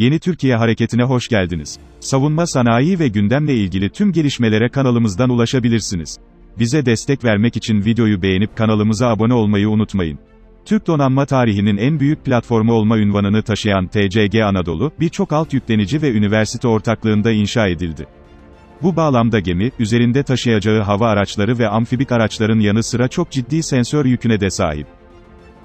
Yeni Türkiye Hareketi'ne hoş geldiniz. Savunma sanayi ve gündemle ilgili tüm gelişmelere kanalımızdan ulaşabilirsiniz. Bize destek vermek için videoyu beğenip kanalımıza abone olmayı unutmayın. Türk donanma tarihinin en büyük platformu olma ünvanını taşıyan TCG Anadolu, birçok alt yüklenici ve üniversite ortaklığında inşa edildi. Bu bağlamda gemi, üzerinde taşıyacağı hava araçları ve amfibik araçların yanı sıra çok ciddi sensör yüküne de sahip.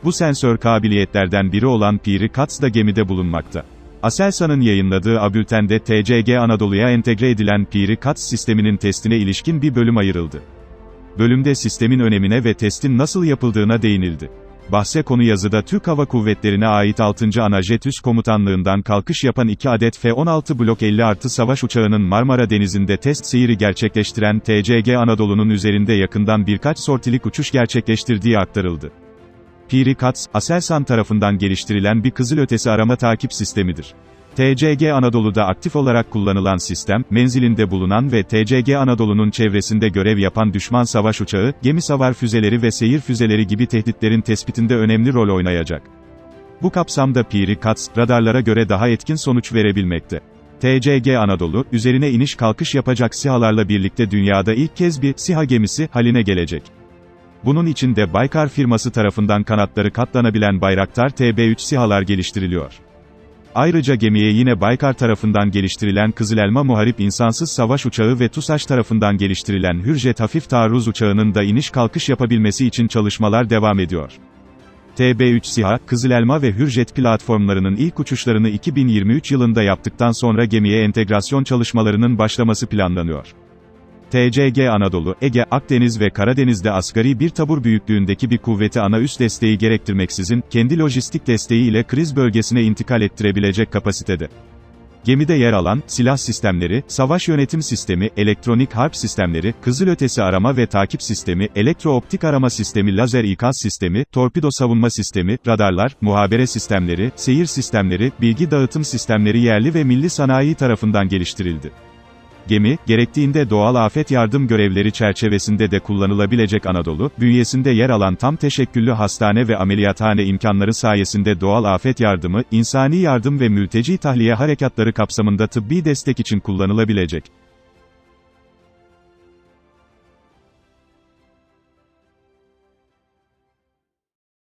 Bu sensör kabiliyetlerden biri olan Piri Kats da gemide bulunmakta. Aselsan'ın yayınladığı abültende TCG Anadolu'ya entegre edilen Piri Kats sisteminin testine ilişkin bir bölüm ayrıldı. Bölümde sistemin önemine ve testin nasıl yapıldığına değinildi. Bahse konu yazıda Türk Hava Kuvvetleri'ne ait 6. Anajet Üst Komutanlığından kalkış yapan 2 adet F-16 Blok 50 artı savaş uçağının Marmara Denizi'nde test seyri gerçekleştiren TCG Anadolu'nun üzerinde yakından birkaç sortilik uçuş gerçekleştirdiği aktarıldı. Piri Kats, Aselsan tarafından geliştirilen bir kızılötesi arama takip sistemidir. TCG Anadolu'da aktif olarak kullanılan sistem, menzilinde bulunan ve TCG Anadolu'nun çevresinde görev yapan düşman savaş uçağı, gemi savar füzeleri ve seyir füzeleri gibi tehditlerin tespitinde önemli rol oynayacak. Bu kapsamda Piri Kats, radarlara göre daha etkin sonuç verebilmekte. TCG Anadolu, üzerine iniş kalkış yapacak SİHA'larla birlikte dünyada ilk kez bir SİHA gemisi haline gelecek. Bunun için de Baykar firması tarafından kanatları katlanabilen Bayraktar TB3 SİHA'lar geliştiriliyor. Ayrıca gemiye yine Baykar tarafından geliştirilen Kızılelma Muharip insansız savaş uçağı ve TUSAŞ tarafından geliştirilen Hürjet hafif taarruz uçağının da iniş kalkış yapabilmesi için çalışmalar devam ediyor. TB3 SİHA, Kızılelma ve Hürjet platformlarının ilk uçuşlarını 2023 yılında yaptıktan sonra gemiye entegrasyon çalışmalarının başlaması planlanıyor. TCG Anadolu, Ege, Akdeniz ve Karadeniz'de asgari bir tabur büyüklüğündeki bir kuvveti ana üst desteği gerektirmeksizin, kendi lojistik desteği ile kriz bölgesine intikal ettirebilecek kapasitede. Gemide yer alan, silah sistemleri, savaş yönetim sistemi, elektronik harp sistemleri, kızılötesi arama ve takip sistemi, elektrooptik arama sistemi lazer ikaz sistemi, torpido savunma sistemi, radarlar, muhabere sistemleri, seyir sistemleri, bilgi dağıtım sistemleri yerli ve milli sanayi tarafından geliştirildi. Gemi, gerektiğinde doğal afet yardım görevleri çerçevesinde de kullanılabilecek Anadolu, bünyesinde yer alan tam teşekküllü hastane ve ameliyathane imkanları sayesinde doğal afet yardımı, insani yardım ve mülteci tahliye harekatları kapsamında tıbbi destek için kullanılabilecek.